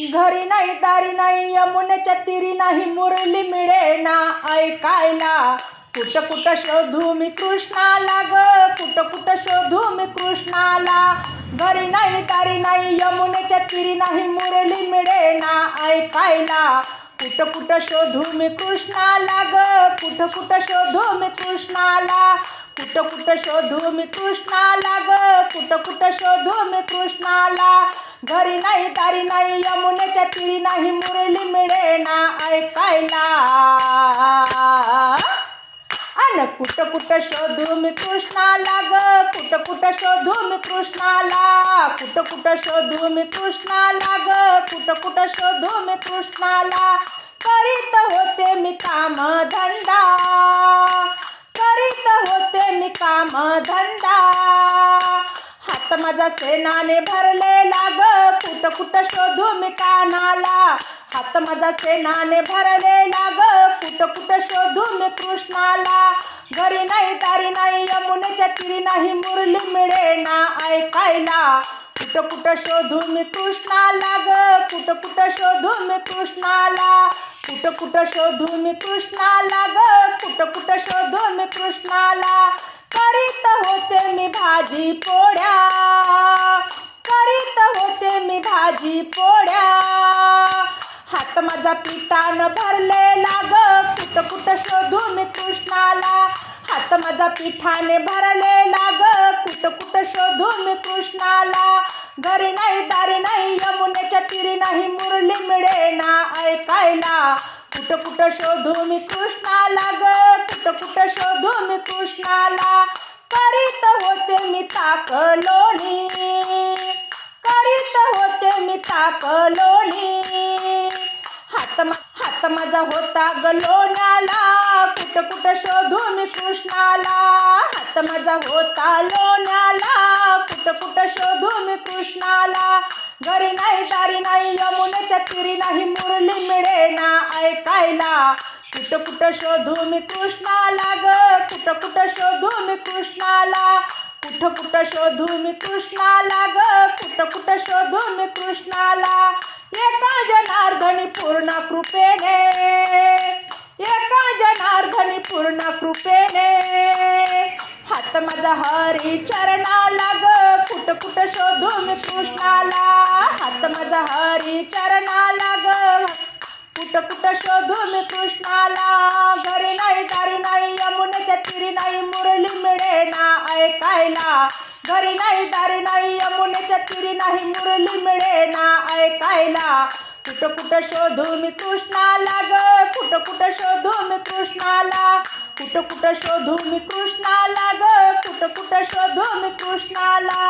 घरी नाही दारी नाही यमुनेच्या तिरी नाही मुरली मिळे ना ऐकायला. कुठं कुठं शोधू मी कृष्णाला ग? कुठं कुठं शोधू मी कृष्णाला? घरी नाही तारी नाही यमुनेच्या तिरी नाही मुरली मिळे ना ऐकायला. कुठं कुठं शोधू मी कृष्णाला ग? कुठं कुठं शोधू मी कृष्णाला? कुठं कुठं शोधू मी कृष्णाला ग? कुठं कुठं शोधू मी कृष्णाला? घरी नाही तारी नाही ऐकली नाही मुरली मिळेना ऐकायला. अन कुठं कुठं शोधू मी कृष्णाला ग? कुठं कुठं शोधू मी कृष्णाला? कुठं कुठं शोधू मी कृष्णाला ग? कुठं कुठं शोधू मी कृष्णाला? करीत होते मी काम धंदा करीत होते मी काम धंदा हात माझा सेनाने भरलेला ग कुठं कुठं शोधू मी कानाला. हात माझा सेनाने भरलेला ग कुठं कुठं शोधू मी कृष्णाला. घरी नाही तारी नाही यमुनेच्या तिरी नाही मुरली मिळे ना ऐकायला. कुठं कुठं शोधू मी कृष्णाला ग. कुठं कुठं शोधू मी कृष्णाला. कुठं कुठं शोधू मी कृष्णाला ग. कुठं कुठं शोधू मी कृष्णाला. करीत होते मी भाजी पो पोळ्या हात माझा पिठानं भरलेला ग. कुठं कुठं शोधू मी कृष्णाला हात माझा पिठाने भरलेला ग. कुठं कुठं शोधू मी कृष्णाला घरी नाही दारी नाही यमुनेच्या तिरी नाही मुरली मिळे ना ऐकायला. कुठं कुठं शोधू मी कृष्णाला ग. कुठं कुठं शोधू मी कृष्णाला लोणी हात हात माझा होता गलोण्याला. कुठं कुठं शोधू मी कृष्णाला. हात माझा होता लोण्याला. कुठं कुठं शोधू मी कृष्णाला. घरी नाही दारी नाही यमुनेच्या तिरी नाही मुरली मिळे ना ऐकायला. कुठं कुठं शोधू मी कृष्णाला ग. कुठं कुठं शोधू मी कृष्णाला. कुठं कुठं शोधू मी कृष्णाला ग? कुठं कुठं शोधू मी कृष्णाला? एका जनार्दनी पूर्ण कृपेने एका जनार्दनी पूर्ण कृपेने. हात माझा हरी चरणाला ग? कुठं कुठं शोधू मी कृष्णाला? हात माझा हरी चरणाला ग? कुठं कुठं शोधू मी कृष्णाला? घरी नाही दारी नाही यमुनेच्या तिरी नाही मुरली मिळे ना. ऐकायला. घरी नाही दारी नाही यमुनेच्या तिरी नाही मुरली मिळे ना ऐकायला. कुठं कुठं शोधू मी कृष्णाला ग? कुठं कुठं शोधू मी कृष्णाला? कुठं कुठं शोधू मी कृष्णाला ग? कुठं कुठं शोधू मी कृष्णाला?